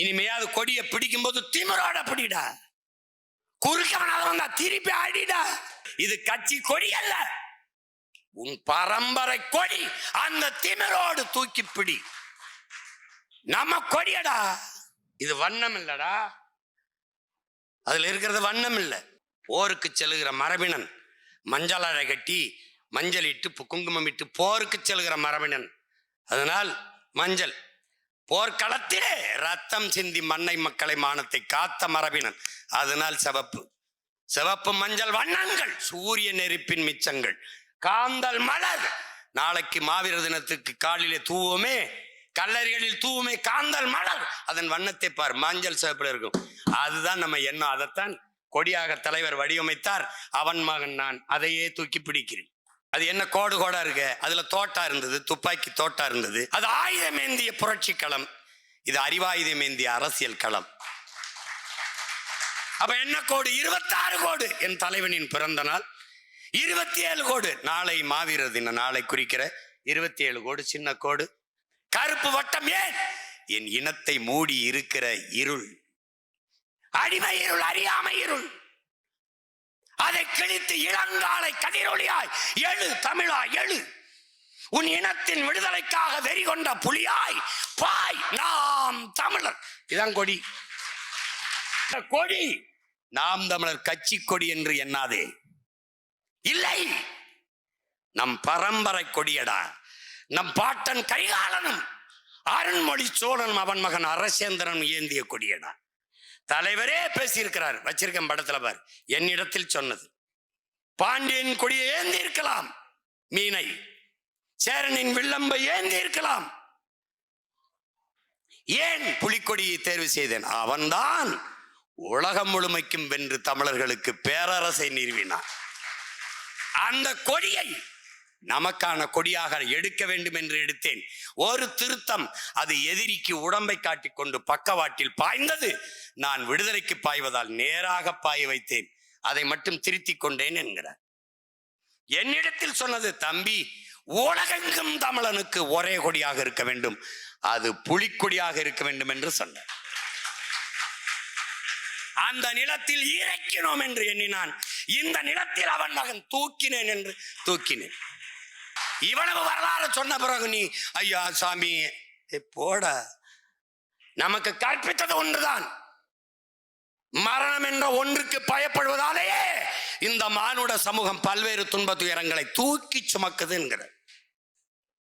இனிமையாவது கொடியை பிடிக்கும் போது திமிரோட பிடிடா. குறுக்கவனால வந்தா திருப்பி ஆடிடா இது கட்சி கொடி அல்ல. உன் பரம்பரை கொடி அந்த திமிரோடு தூக்கி பிடி. நம்ம கொடியடா. இது வண்ணம் இல்லடா. அதுல இருக்கிறது வண்ணம் இல்லை. போருக்கு செல்லுகிற மரபினன் மஞ்சள் அழை கட்டி மஞ்சள் இட்டு குங்குமம் இட்டு போருக்கு செல்கிற மரபினன். அதனால் மஞ்சள். போர்க்களத்திலே ரத்தம் சிந்தி மண்ணை மக்களை மானத்தை காத்த மரபினன். அதனால் சிவப்பு. சிவப்பு மஞ்சள் வண்ணங்கள் சூரிய நெருப்பின் மிச்சங்கள். காந்தல் மலர். நாளைக்கு மாவீர தினத்துக்கு காலிலே தூவுமே கல்லறிகளில் தூவுமே காந்தல் மலர். அதன் வண்ணத்தை பார் மஞ்சள் சிவப்பில் இருக்கும். அதுதான் நம்ம எண்ணம். அதைத்தான் கொடியாக தலைவர் வடிவமைத்தார். அவன் மகன் நான். அதையே தூக்கி பிடிக்கிறேன். அது என்ன கோடு கோடா இருக்கு? அதுல தோட்டா இருந்தது துப்பாக்கி தோட்டா இருந்தது. அது ஆயுதம் ஏந்திய புரட்சி களம். இது அறிவாயுதம் ஏந்திய அரசியல் களம். அப்ப என்ன கோடு? இருபத்தாறு கோடு. என் தலைவனின் பிறந்த நாள். இருபத்தி ஏழு கோடு. நாளை மாவீரர் தின நாளை குறிக்கிற இருபத்தி ஏழு கோடு சின்ன கோடு. கருப்பு வட்டம் ஏன்? என் இனத்தை மூடி இருக்கிற இருள். அடிமை இருள் அறியாமை இருள். அதை கிழித்து இளங்காலை கதிரொலியாய் எழு தமிழா எழு. உன் இனத்தின் விடுதலைக்காக வெறி கொண்ட புலியாய் பாய் நாம் தமிழர். இதான் கொடி. இந்த கொடி. நாம் தமிழர் கட்சி கொடி என்று எண்ணாதே. இல்லை. நம் பரம்பரை கொடியடா. நம் பாட்டன் கைகாலனும் அருண்மொழி சோழனும் அவன் மகன் அரசேந்திரன் ஏந்திய கொடியடா. தலைவரே பேசியிருக்கிறார். வச்சிருக்கேன் படத்துல பார். என்னிடத்தில் சொன்னது. பாண்டியன் கொடியை ஏந்தி இருக்கலாம் மீனை. சேரனின் வில்லம்பை ஏந்தி இருக்கலாம் ஏன் புலிக்கொடியை தேர்வு செய்தேன்? அவன்தான் உலகம் முழுமைக்கும் வென்று தமிழர்களுக்கு பேரரசை நிறுவினான். அந்த கொடியை நமக்கான கொடியாக எடுக்க வேண்டும் என்று எடுத்தேன். ஒரு திருத்தம் அது எதிரிக்கு உடம்பை காட்டிக் கொண்டு பக்கவாட்டில் பாய்ந்தது. நான் விடுதலைக்கு பாய்வதால் நேராக பாய வைத்தேன். அதை மட்டும் திருத்திக் கொண்டேன் என்கிறார். என்னிடத்தில் சொன்னது தம்பி உலகெங்கும் தமிழனுக்கு ஒரே கொடியாக இருக்க வேண்டும். அது புலிக்கொடியாக இருக்க வேண்டும் என்று சொன்னார். அந்த நிலத்தில் இறக்கினோம் என்று எண்ணினான். இந்த நிலத்தில் அவன் மகன் தூக்கினேன் என்று தூக்கினேன். இவ்வளவு வரலாறு சொன்ன பிறகு நீ ஐயா சாமி போட. நமக்கு கற்பித்தது ஒன்றுதான். மரணம் என்ற ஒன்றுக்கு பயப்படுவதாலேயே இந்த மானுட சமூகம் பல்வேறு துன்ப துயரங்களை தூக்கி சுமக்குது